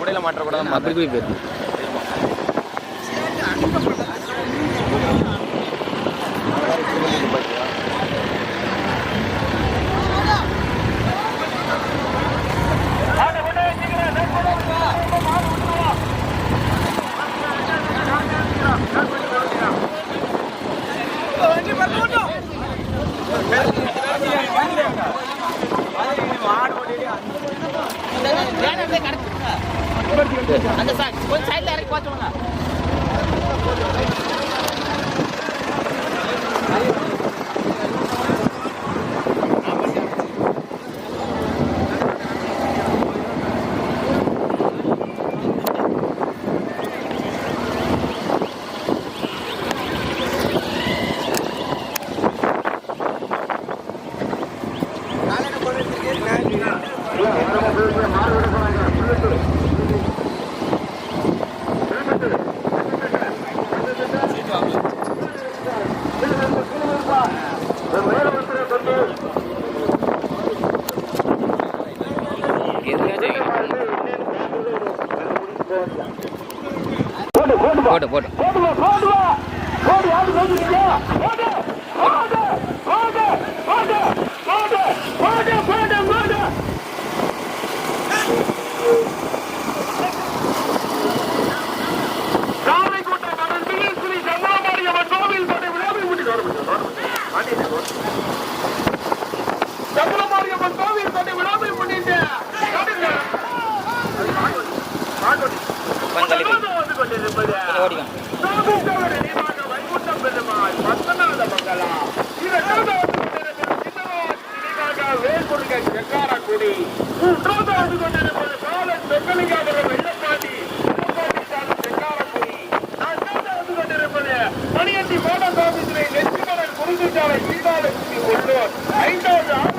உடையில மாற்றக்கூடாது அப்படி போய் போயிருக்கு போய் கடத்துங்க அந்த சார் கொஞ்சம் சைடில் இறக்கி போச்சுடுங்க இரண்டாயிரத்தி ஐந்தாவது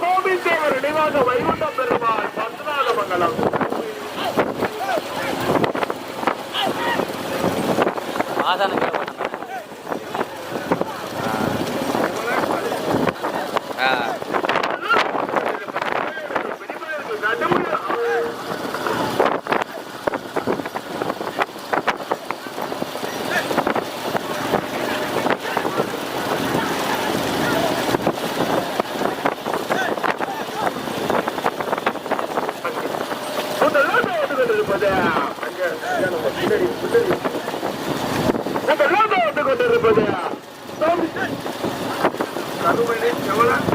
கோவிந்தேவர் நினைவாக வைகுண்டம் பெருமாள் பத்மநாத மங்கலம் चालू महिन्यात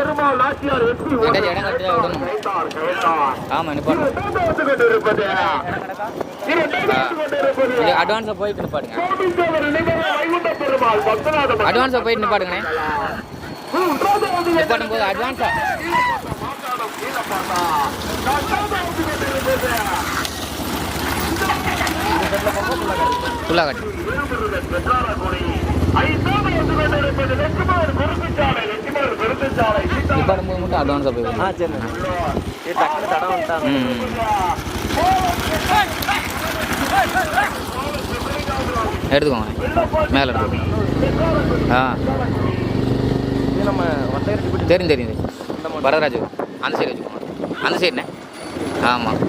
பெருமாள் நாச்சியார் வெற்றி ஆமா நிப்பாட்டிருப்பது அட்வான்ஸா போயிட்டு நிப்பாடுங்க அட்வான்ஸா போயிட்டு நிப்பாடுங்க நிப்பாடும் போது அட்வான்ஸா துல்லாகாட்டி ஐந்தாவது வந்து கொண்டிருப்பது வெற்றுமாறு குறுக்கு சாலை டிபார்ட்மெண்ட் மட்டும் அட்வான்ஸாக போய் ஆ சரி எடுத்துக்கோங்க மேலே தெரியும் தெரியும் வரதராஜு அந்த சைடு வச்சுக்கோங்க அந்த சைடுண்ணே ஆமாம்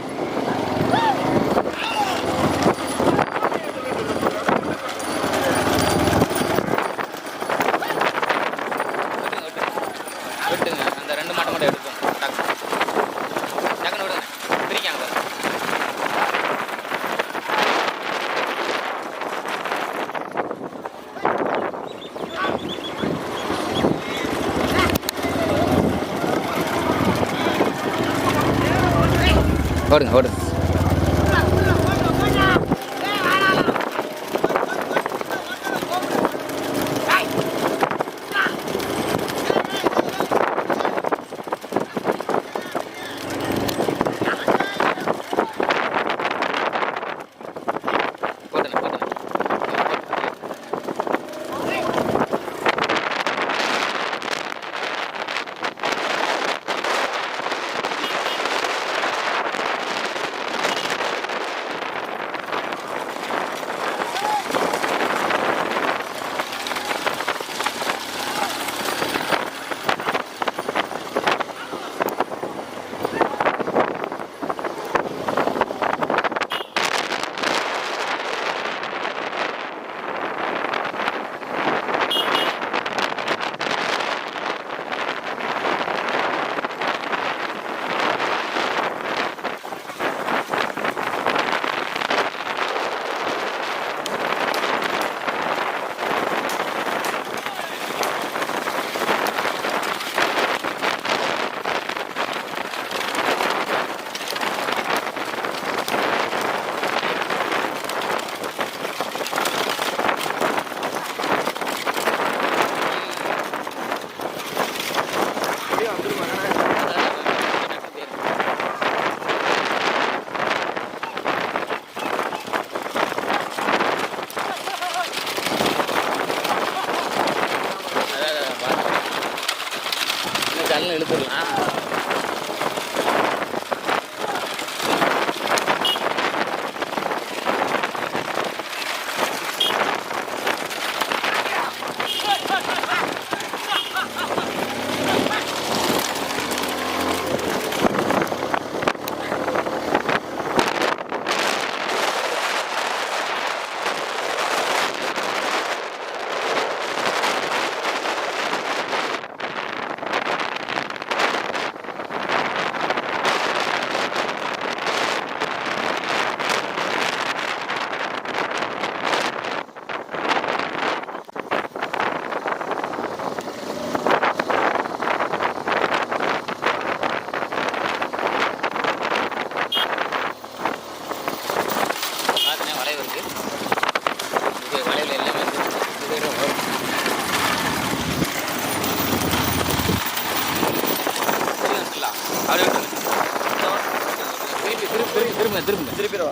mejor.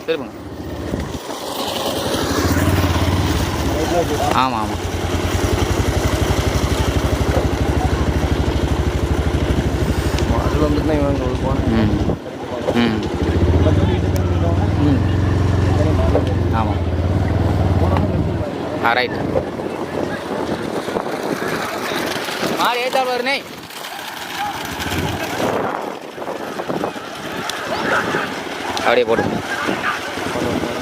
திருப்புங்க ஆமாம் ஆமாம் அதில் வந்துட்டு தான் இவங்க உங்களுக்கு போனேன். ம். ம். ம். ஆமாம் ஆ ரைட் மாடு ஏத்தாள் வருனே அப்படியே போடு.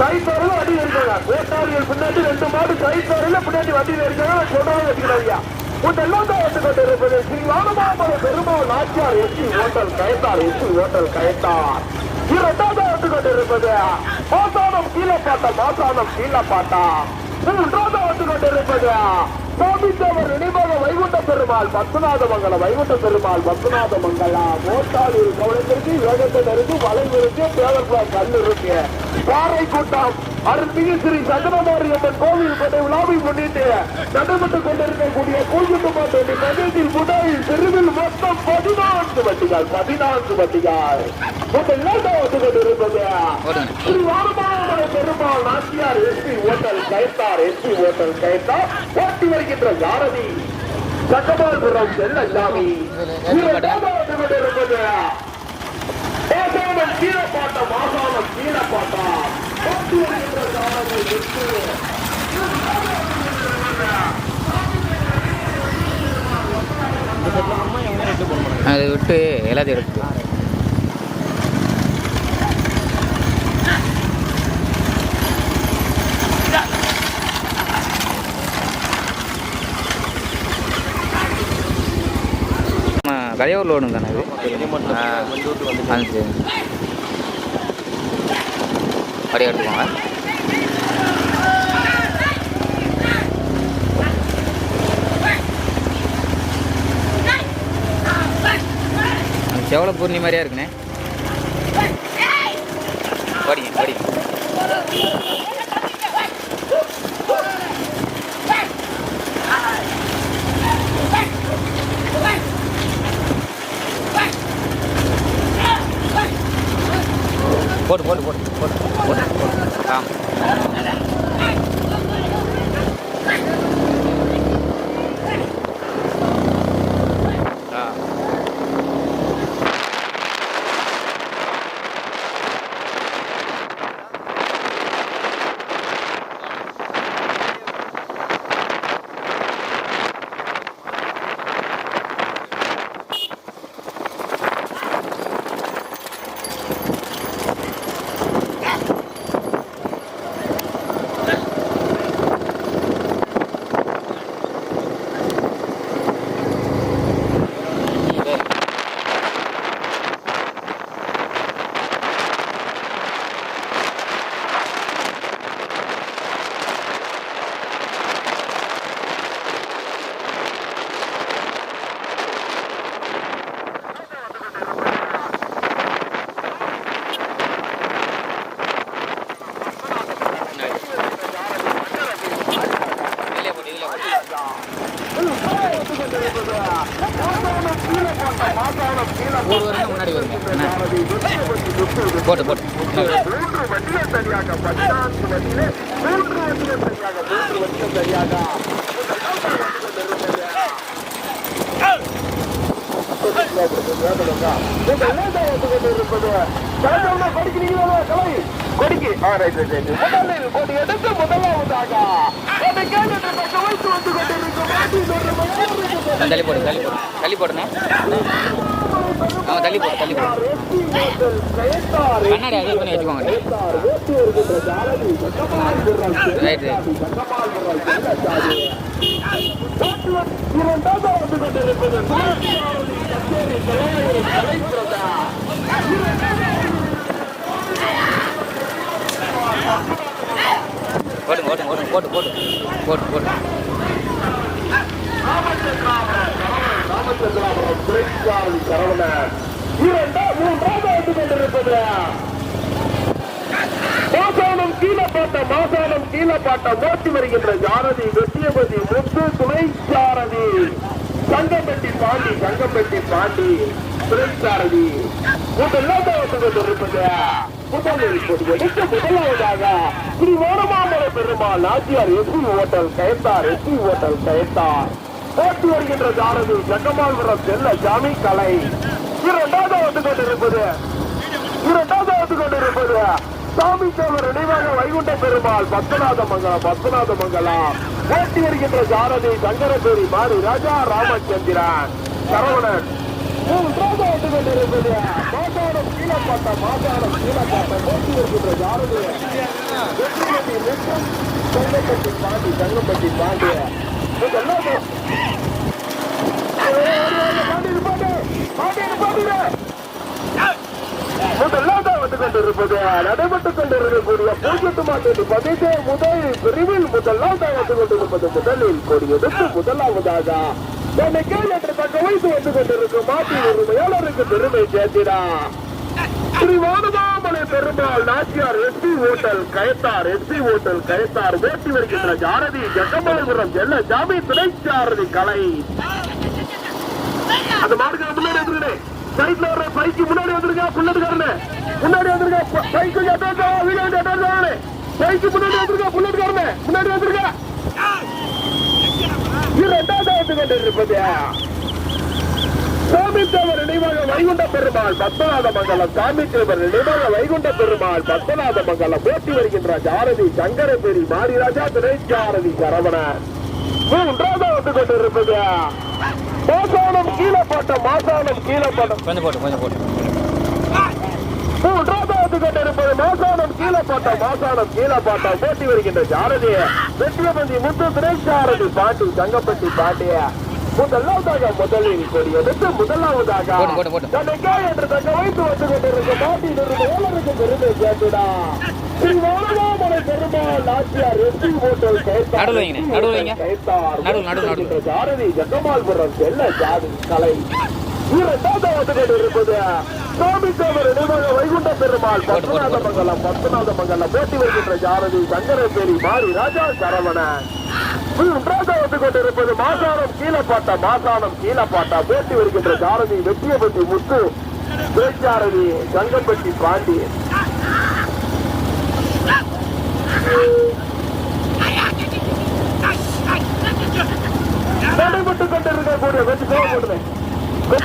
கைத்தோரில் போட்டுமா இருக்காங்க வேட்டாளிகள் பின்னாடி ரெண்டு மாடு கைத்தோரில் பின்னாடி வண்டியில் இருக்காங்க சொல்றாங்க வச்சுக்கிறாங்க இதெல்லாம் தான் கொண்டிருப்பது ஸ்ரீ வானமாமல பெருமாள் நாச்சியார் எச்சி ஹோட்டல் கயத்தார் எச்சி ஹோட்டல் கயத்தார். இரண்டாவது வந்து கொண்டிருப்பது மாசானம் கீழே பாட்டா மாசானம் கீழே பாட்டா மூன்றாவது வந்து கொண்டிருப்பது கோபித்தவர் நினைவாக வைகுண்ட பெருமாள் பத்மநாத மங்கல வைகுண்ட பெருமாள் பத்மநாத மங்களா மோட்டாளூர் கவனத்திற்கு வேகத்தை இருக்கு வளைவு இருக்கு பேரக்குளா கல் இருக்கு பாறை கூட்டம் அருள்மிகு ஸ்ரீ சங்கரமாரியம்மன் கோவில் கொண்டை விழாவை முன்னிட்டு நடைபெற்றுக் கொண்டிருக்கக்கூடிய மாட்டேன் நகரத்தில் முதலில் தெருவில் மொத்தம் பதினான்கு வட்டிகள் பதினான்கு வட்டிகள். முதல் வந்து போட்டுங்க Shri Vanamamalai Perumal Nachiyar SP hotel Kayathar SP hotel Kayathar ஓட்டி வருகின்ற யாரதி சக்கமாபுரம் மாசானம் கீழப்பாட்டம் மாசானம் கீழப்பாட்டம் ஓட்டி வருகின்ற யாரதி எஸ்பி அது விட்டு எல்லாத்தையும் எடுத்து கதையூர் லோடு தானே மட்டும் ஆ. அது சரி. அப்படியே எடுத்துக்கோங்க. அது செவல பூர்ணி மாதிரியா இருக்குண்ணே. படிங்க படிங்க போட்டு போட்டு போட்டு போட்டு போட்டு ஆ ஆ இதுலயே போட்டு இதுலயே போட்டு ஒரு வருஷம் முன்னாடி வருங்க என்ன? போட்டு போட்டு மூன்று வண்டிகள் சரியாக பதினான்கு வண்டியிலே மூன்று வண்டிகள் சரியாக மூன்று வண்டிகள் சரியாக படிக்கிறீங்களா கலை ரைட் முதலில் கொடி எடுத்து முதலாவதாக அதை கேட்டு வைத்து வந்து கொண்டிருக்கும் ஒரு தள்ளி போடு தள்ளி போடு. தள்ளி போடுண்ணே. அவன் தள்ளி போடு தள்ளி போடு. கண்ணாடி அட்ஜஸ்ட் பண்ணி வச்சுக்கோங்க. ரைட் ரைட் ஓடுங்க ஓடுங்க ஓடுங்க போட்டு போட்டு போட்டு போட்டு மாசானம் மாசானம் ஓட்டி வருகின்ற ஜாரதி வெற்றியபதி முத்து துணை சாரதி சங்கம்பட்டி பாண்டி சங்கம்பட்டி பாண்டி துணை சாரதி முதலாவதாக Perumal Nachiyar SP hotel Kayathar SP hotel Kayathar. ஓட்டி வருகின்ற ஜாரதி ஜங்கமால்புரம் செல்ல ஜாமி கலை. இரண்டாவது வந்து கொண்டிருப்பது. இரண்டாவது வந்து கொண்டிருப்பது. சாமி தேவர் நினைவாக வைகுண்ட பெருமாள் பத்மநாத மங்கலம் பத்மநாத மங்கலம் போட்டி வருகின்ற ஜாரதி சங்கரபேரி மாறி ராஜா ராமச்சந்திரன். சரவணன். மூன்றாவது வந்து கொண்டிருப்பது மாசாரம் கீழப்பாட்ட மாசாரம் கீழப்பாட்ட ஓட்டி வருகின்ற ஜாரதி வெற்றியடி நிற்கும் செங்கப்பட்டி பாண்டி செங்கப்பட்டி பாண்டிய இதெல்லாம் கொண்டிருப்பது நடைபெற்றுக் கொண்டிருக்கக்கூடிய பூஜ்ஜியத்து மாட்டு பதினே முதல் பிரிவில் கொண்டிருப்பது முதலில் முதலாவதாக தன்னை கேள் என்று தக்க வைத்து வந்து கொண்டிருக்கும் மாட்டின் உரிமையாளருக்கு பெருமை சேர்த்திடா. Shri Vanamamalai Perumal Nachiyar SP hotel Kayathar SP hotel Kayathar ஓட்டி வருகின்ற ஜாரதி ஜெகமாபுரம் செல்ல ஜாமி துணை கலை. அந்த மாடுக்கு முன்னாடி வந்துருங்க சைட்ல வர பைக்கு முன்னாடி வந்துருங்க புல்லட்டுக்காரனு? முன்னாடி வந்துருங்க பைக்கு வீடு வந்து பைக்கு முன்னாடி வந்துருங்க புல்லட்டுக்காரனு? முன்னாடி வந்துருங்க இரண்டாவது வந்து கொண்டிருப்பது சாமித்தேவர் நினைவாக வைகுண்ட பெருமாள் பத்மநாத மங்கலம். சாமித்தேவர் நினைவாக வைகுண்ட பெருமாள் பத்மநாத மங்கலம். போட்டி வருகின்ற ஜாரதி சங்கரபேரி மாரிராஜா துணை ஜாரதி சரவணன். மூன்றாவது வந்து கொண்டிருப்பது மாசானம் கீழப்பட்ட மாசானம் கீழப்பட்ட கொஞ்சம் போட்டு கொஞ்சம் போட்டு. வந்து கொண்டிருப்பது மாசானம் கீழப்பட்ட மாசானம் கீழப்பட்ட போட்டி வருகின்ற ஜாரதி வெற்றியபதி முத்து திரைச்சாரதி பாண்டி தங்கப்பட்டி பாண்டிய முதலாவதாக முதலில் கொடி எடுத்து முதலாவதாக போட்டு, போட்டு, போட்டு. என்று தக்க வைத்து வந்து கொண்டிருக்க பாட்டி நிறுவனருக்கு பெருமை சேர்த்துடா ஸ்ரீ வானமாமலை பெருமாள் நாச்சியார் எஸ்பி ஹோட்டல் கைத்தார். கைத்தார். ஜாரதி ஜக்கமால்புரம் செல்ல ஜாதி கலை. இரண்டாவது வந்து கொண்டிருப்பது சாமித்தேவர் நினைவாக வைகுண்ட பெருமாள் பத்மநாத. மங்கலம் பத்மநாத மங்கலம் போட்டி வருகின்ற ஜாரதி சங்கரபேரி மாறி ராஜா சரவணன். மூன்றாவது வந்து கொண்டிருப்பது மாசானம் கீழப்பாட்டா மாசானம் கீழப்பாட்டா போட்டி வருகின்ற ஜாரதி வெற்றியபதி முத்து பேச்சாரதி சங்கம்பட்டி பாண்டி கொண்டிருக்கக்கூடிய வெற்றி சேவை போட்டுனேன் வெற்றி சேவை போட்டா நடைபெற்றுக் கொண்டிருக்கக்கூடிய பூஜ்ஜியத்து மாட்டி பந்தயத்திலே முதல் பிரிவில் முதலாவதாக வந்து கொண்டிருக்கிறது முதலில் கொடியெடுத்து முதலாவதாக தனக்கே என்று வைத்து வந்து கொண்டிருந்த நாட்டின் உரிமையாளருக்கு பெருமை சேர்த்திடா Shri Vanamamalai Perumal Nachiyar SP hotel Kayathar SP hotel Kayathar ஓட்டி வருகின்ற ஜாதி இந்த மாடை விடுங்க. செல்லச்சாமி இந்த மாடை விடுங்க. செல்லச்சாமி ஆ, விடுங்க. துறைச்சாரதி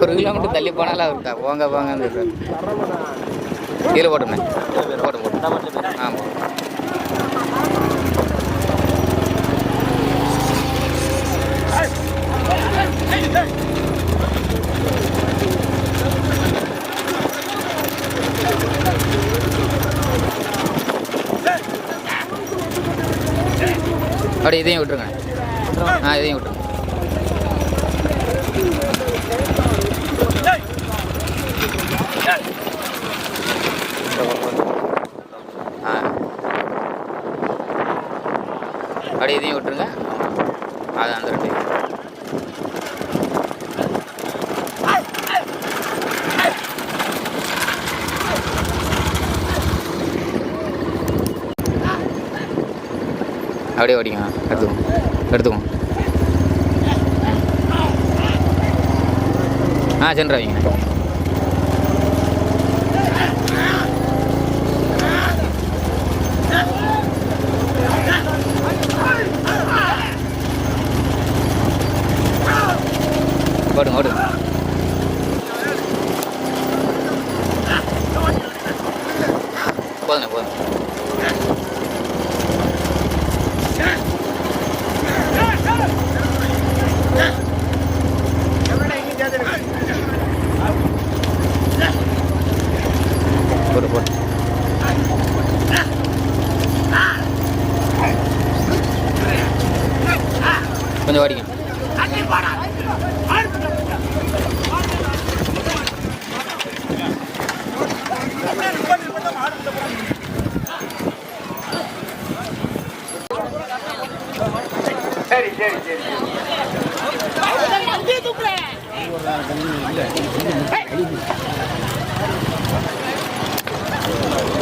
ஒரு கிலோமீட்டர் தள்ளி போனாலும் அவருக்கா போங்க போங்க கீழே போட்டுமே போட்டு போட்டு ஆமாம் Hey! அப்படியே இதையும் விட்டுருங்க ஆ இதையும் விட்டுருங்க Yeah அப்படியே இதையும் விட்டுருங்க அது அந்த ரெண்டு அப்படியே ஓடிங்க எடுத்துக்கோங்க எடுத்துக்கோங்க ஆ சென்று வைங்க